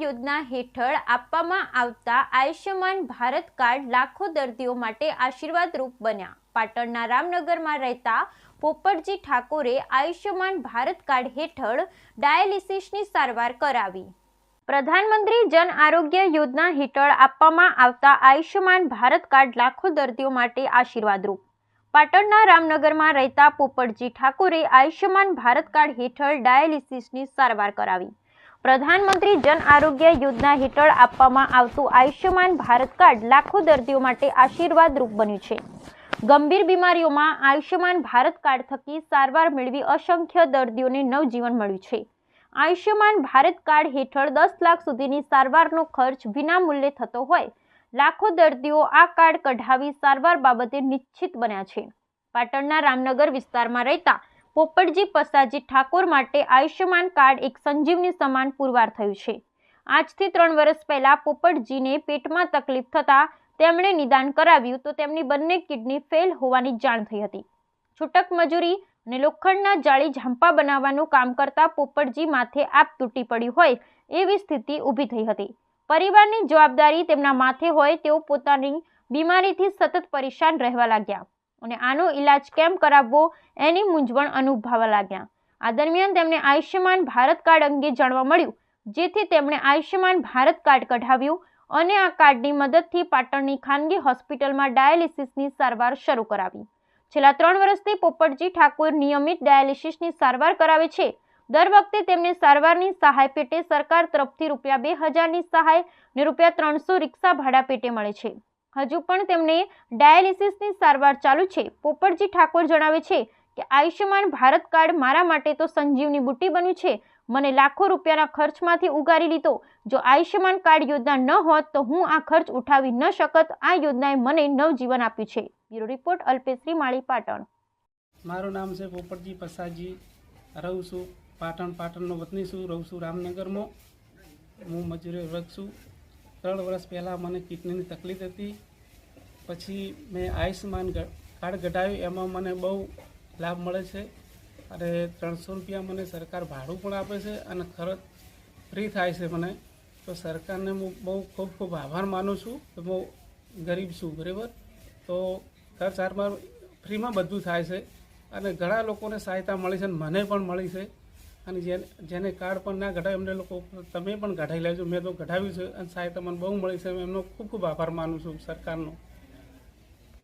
યોજના હેઠળ આપવામાં આવતા આયુષ્યમાન ભારત કાર્ડ લાખો દર્દીઓ માટે આશીર્વાદરૂપ બન્યા. પાટણના રામનગરમાં રહેતા પોપટજી ઠાકોરે આયુષ્યમાન ભારત કાર્ડ હેઠળ ડાયાલિસિસની સારવાર કરાવી. પ્રધાનમંત્રી જન આરોગ્ય યોજના હેઠળ આપવામાં આવતા આયુષ્યમાન ભારત કાર્ડ લાખો દર્દીઓ માટે આશીર્વાદરૂપ પાટણના રામનગરમાં રહેતા પોપટજી ઠાકોરે આયુષ્યમાન ભારત કાર્ડ હેઠળ ડાયાલિસિસની સારવાર કરાવી. પ્રધાનમંત્રી જન આરોગ્ય યોજના હેઠળ આપવામાં આવતું આયુષ્યમાન ભારત કાર્ડ લાખો દર્દીઓ માટે આશીર્વાદરૂપ બન્યું છે. ગંભીર બીમારીઓમાં આયુષ્યમાન ભારત કાર્ડ થકી સારવાર મેળવી અસંખ્ય દર્દીઓને નવજીવન મળ્યું છે. આયુષ્યમાન ભારત કાર્ડ હેઠળ દસ લાખ સુધીની સારવારનો ખર્ચ વિનામૂલ્યે થતો હોય લાખો દર્દીઓ આ કાર્ડ કઢાવી સારવાર બાબતે નિશ્ચિત બન્યા છે. પાટણના રામનગર વિસ્તારમાં રહેતા પોપટજી પસાજી ઠાકોર માટે આયુષ્યમાન કાર્ડ એક સંજીવની સમાન પુરવાર થયું છે. આજથી ત્રણ વર્ષ પહેલા પોપટજીને પેટમાં તકલીફ થતાં તેમણે નિદાન કરાવ્યું તો તેમની બંને કિડની ફેલ હોવાની જાણ થઈ હતી. છૂટક મજૂરી અને લોખંડના જાળી ઝાંપા બનાવવાનું કામ કરતા પોપટજી માથે આપ તૂટી પડ્યું હોય એવી સ્થિતિ ઊભી થઈ હતી. પરિવારની જવાબદારી તેમના માથે હોય તેઓ પોતાની બીમારીથી સતત પરેશાન રહેવા લાગ્યા અને આનો ઈલાજ કેમ કરાવવો એની મૂંઝવણ અનુભવવા લાગ્યા. આ દરમિયાન તેમને આયુષ્યમાન ભારત કાર્ડ અંગે જાણવા મળ્યું, જેથી તેમણે આયુષ્યમાન ભારત કાર્ડ કઢાવ્યું અને આ કાર્ડની મદદથી પાટણની ખાનગી હોસ્પિટલમાં ડાયાલિસિસની સારવાર શરૂ કરાવી. છેલ્લા ત્રણ વર્ષથી પોપટજી ઠાકોર નિયમિત ડાયાલિસિસની સારવાર કરાવે છે દર વખતે તેમને સારવારની સહાય પેટે સરકાર તરફથી રૂપિયા બે હજારની સહાય ને રૂપિયા ત્રણસો રિક્ષા ભાડા પેટે મળે છે. હજુ પણ તેમને ડાયાલિસિસની સારવાર ચાલુ છે. પોપટજી ઠાકોર જણાવે છે કે, આયુષ્યમાન ભારત કાર્ડ મારા માટે તો સંજીવની બુટ્ટી બન્યું છે. મને લાખો રૂપિયાના ખર્ચમાંથી ઉગારી લીધો. જો આયુષ્યમાન કાર્ડ યોજના ન હોત તો હું આ ખર્ચ ઉઠાવી ન શકત. આ યોજનાએ મને નવજીવન આપ્યું છે. બ્યુરો રિપોર્ટ અલ્પેશ્રી માળી પાટણ. મારું નામ છે પોપટજી પસાજી રહું છું. પાટણ પાટણનો વતની છું, રહું છું રામનગરમાં. હું મજૂરી વર્ગ છું. ત્રણ વર્ષ પહેલાં મને કિડનીની તકલીફ હતી. પછી મેં આયુષ્યમાન કાર્ડ કઢાવ્યું. એમાં મને બહુ લાભ મળે છે અને ત્રણસો રૂપિયા મને સરકાર ભાડું પણ આપે છે અને ખર્ચ ફ્રી થાય છે મને. તો સરકારને હું બહુ ખૂબ ખૂબ આભાર માનું છું કે હું ગરીબ છું, બરાબર? તો ખર્ચ સારવાર ફ્રીમાં બધું થાય છે અને ઘણા લોકોને સહાયતા મળી છે અને મને પણ મળી છે. અને જેને જેને કાર્ડ પણ ના ઘટાય એમને લોકો તમે પણ ઘટાઈ લેજો. મેં તો ઘટાવ્યું છે અને સહાયતા મને બહુ મળી છે. એમનો ખૂબ ખૂબ આભાર માનું છું સરકારનો.